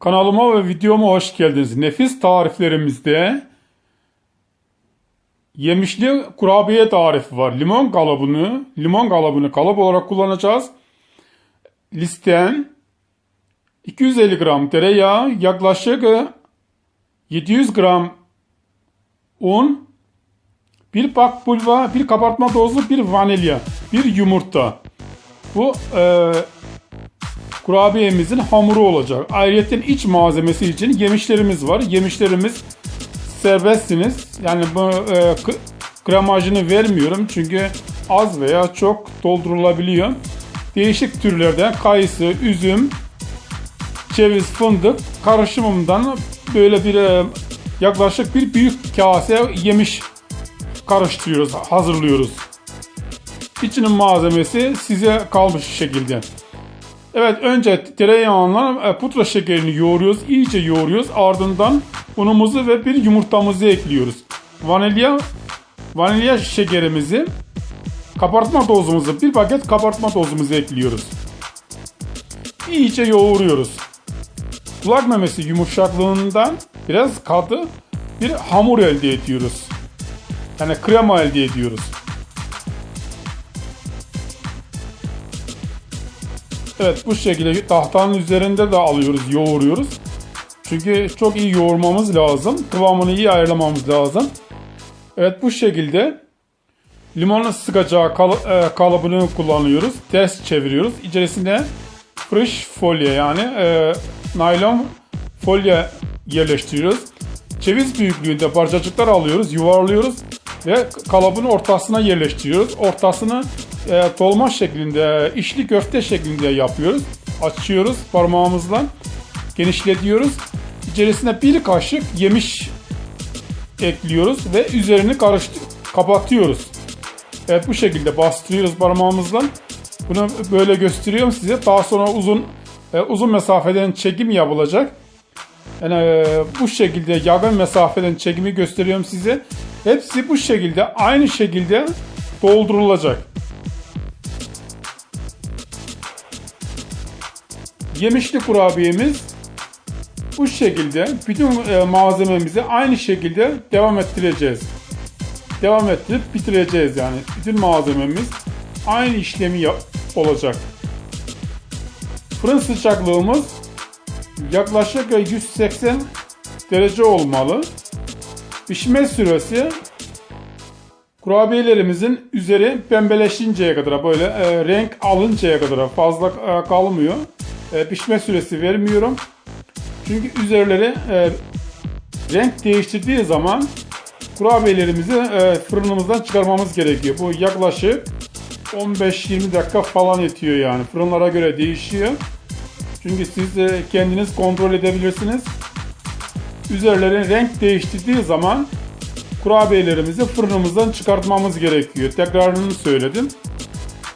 Kanalıma ve videoma hoş geldiniz. Nefis tariflerimizde yemişli kurabiye tarifi var. Limon kalıbını, limon kalıbını kalıp olarak kullanacağız. Listen 250 gram tereyağı, yaklaşık 700 gram un, bir pak pulva, bir kabartma tozu, bir vanilya, bir yumurta. Bu e, kurabiyemizin hamuru olacak. Ayrıca iç malzemesi için yemişlerimiz var. Yemişlerimiz serbestsiniz. Yani bu e, k- gramajını vermiyorum çünkü az veya çok doldurulabiliyor. Değişik türlerden kayısı, üzüm, ceviz, fındık karışımından böyle bir e, yaklaşık bir büyük kase yemiş karıştırıyoruz, hazırlıyoruz. İçinin malzemesi size kalmış şekilde. Evet önce tereyağına e, pudra şekerini yoğuruyoruz. iyice yoğuruyoruz. Ardından unumuzu ve bir yumurtamızı ekliyoruz. Vanilya vanilya şekerimizi kabartma tozumuzu bir paket kabartma tozumuzu ekliyoruz. İyice yoğuruyoruz. Kulak memesi yumuşaklığından biraz katı bir hamur elde ediyoruz. Yani krema elde ediyoruz. Evet bu şekilde tahtanın üzerinde de alıyoruz, yoğuruyoruz. Çünkü çok iyi yoğurmamız lazım. Kıvamını iyi ayarlamamız lazım. Evet bu şekilde limonun sıkacağı kal- e, kalıbını kullanıyoruz. Ters çeviriyoruz. İçerisine fresh folye yani e, naylon folye yerleştiriyoruz. Ceviz büyüklüğünde parçacıklar alıyoruz, yuvarlıyoruz ve kalıbın ortasına yerleştiriyoruz. Ortasını e, dolma şeklinde, içli köfte şeklinde yapıyoruz. Açıyoruz parmağımızla, genişletiyoruz. İçerisine bir kaşık yemiş ekliyoruz ve üzerini karıştır kapatıyoruz. Evet bu şekilde bastırıyoruz parmağımızla. Bunu böyle gösteriyorum size. Daha sonra uzun e, uzun mesafeden çekim yapılacak. Yani e, bu şekilde yakın mesafeden çekimi gösteriyorum size. Hepsi bu şekilde aynı şekilde doldurulacak. Yemişli kurabiyemiz bu şekilde bütün e, malzememizi aynı şekilde devam ettireceğiz. Devam ettirip bitireceğiz yani. Bütün malzememiz aynı işlemi yap- olacak. Fırın sıcaklığımız yaklaşık 180 derece olmalı. Pişme süresi kurabiyelerimizin üzeri pembeleşinceye kadar böyle e, renk alıncaya kadar fazla e, kalmıyor. E, pişme süresi vermiyorum. Çünkü üzerleri e, renk değiştirdiği zaman kurabiyelerimizi e, fırınımızdan çıkarmamız gerekiyor. Bu yaklaşık 15-20 dakika falan yetiyor yani. Fırınlara göre değişiyor. Çünkü siz e, kendiniz kontrol edebilirsiniz. Üzerlerin renk değiştirdiği zaman kurabiyelerimizi fırınımızdan çıkartmamız gerekiyor. Tekrarını söyledim.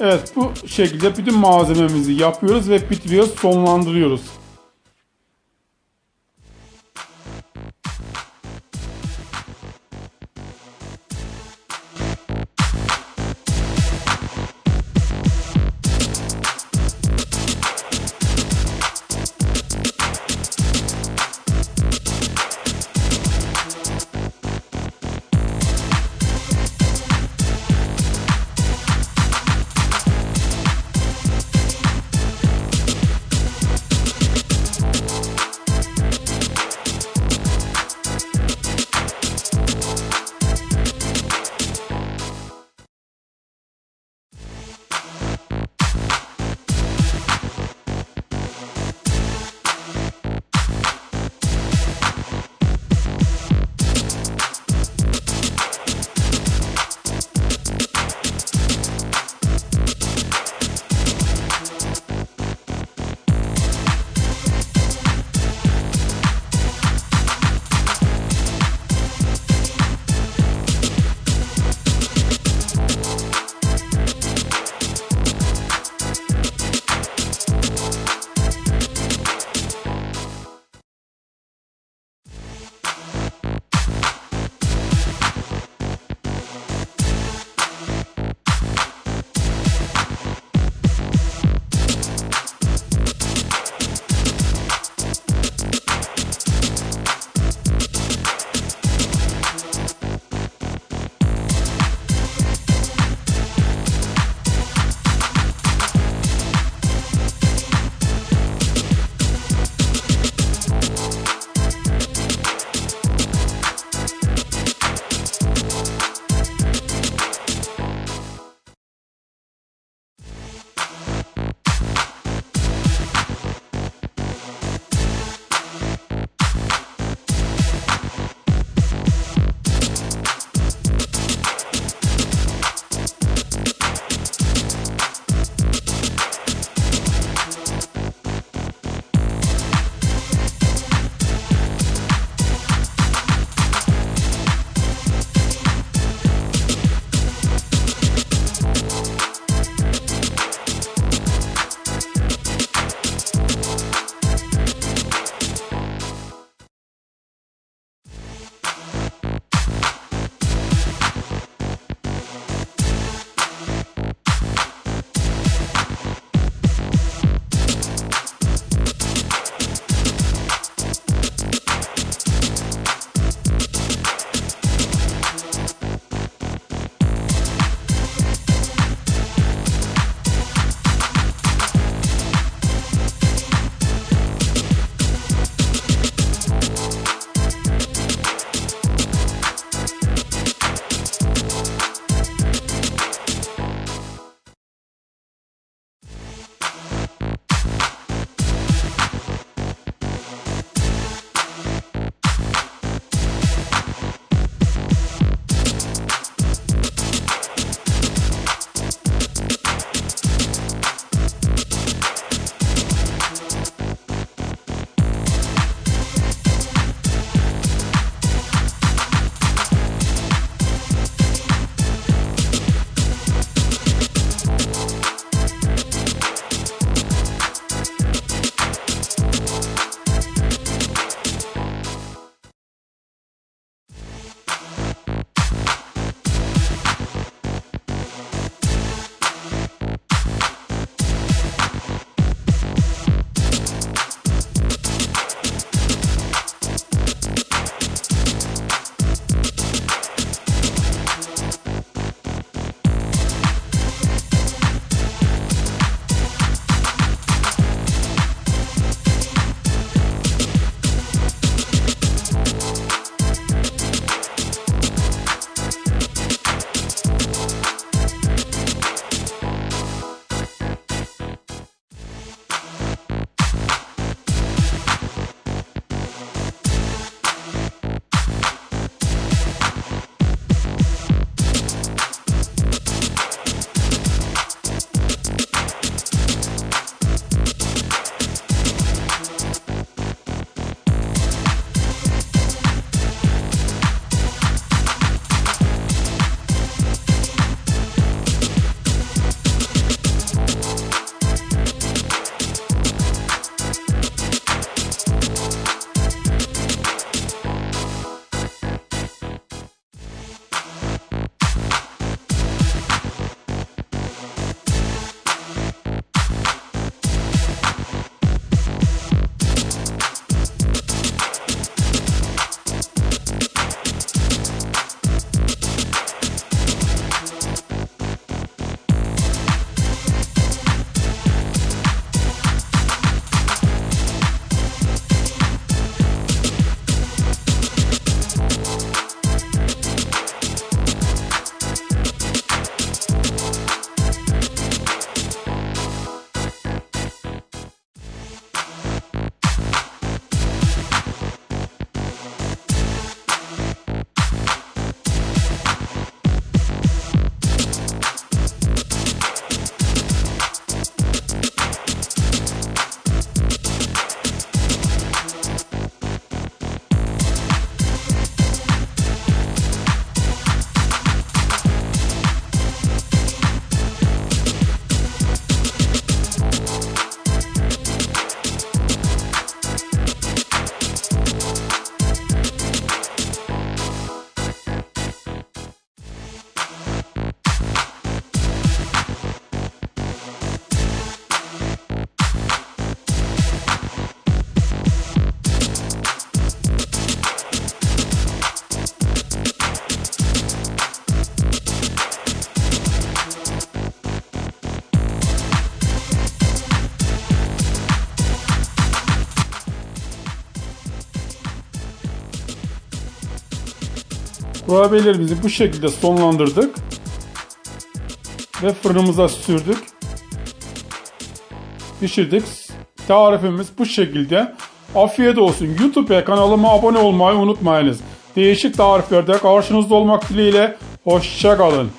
Evet bu şekilde bütün malzememizi yapıyoruz ve bitiriyoruz, sonlandırıyoruz. Kurabiyelerimizi bu şekilde sonlandırdık. Ve fırınımıza sürdük. Pişirdik. Tarifimiz bu şekilde. Afiyet olsun. YouTube kanalıma abone olmayı unutmayınız. Değişik tariflerde karşınızda olmak dileğiyle. Hoşçakalın.